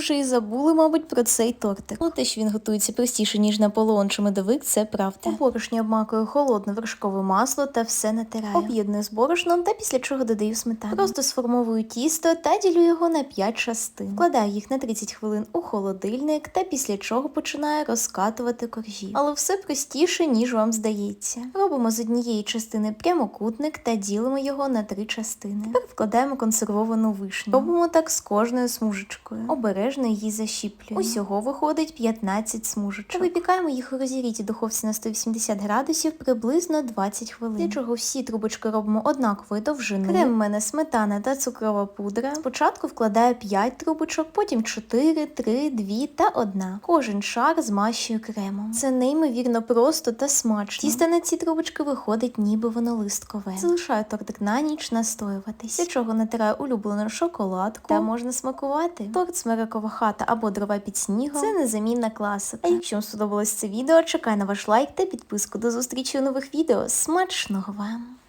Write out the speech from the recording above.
вже і забули, мабуть, про цей тортик. Ну, те, що він готується простіше, ніж Наполеон чи медовик, це правда. У борошні обмакую холодне вершкове масло та все натираю. Об'єдную з борошном та після чого додаю сметану. Просто сформовую тісто та ділю його на 5 частин. Вкладаю їх на 30 хвилин у холодильник та після чого починаю розкатувати коржі. Але все простіше, ніж вам здається. Робимо з однієї частини прямокутник та ділимо його на три частини. Тепер вкладаємо консервовану вишню. Робимо так з кожною смужечкою. Обережно її защіплюємо. Усього виходить 15 смужечок. Випікаємо їх у розігрітій духовці на 180 градусів приблизно 20 хвилин. Для чого всі трубочки робимо однакової довжини. Крем в мене сметана та цукрова пудра. Спочатку вкладаю 5 трубочок, потім 4, 3, 2 та 1. Кожен шар змащую кремом. Це неймовірно просто та смачно. Тісто на ці трубочки виходить, ніби воно листкове. Залишаю тортик на ніч настоюватись. Для чого натираю улюблену шоколадку та можна смакувати. Торт смирикова хата або дрова під снігом. Це незамінна класика. А якщо вам сподобалось це відео, чекаю на ваш лайк та підписку. До зустрічі у нових відео. Смачного вам!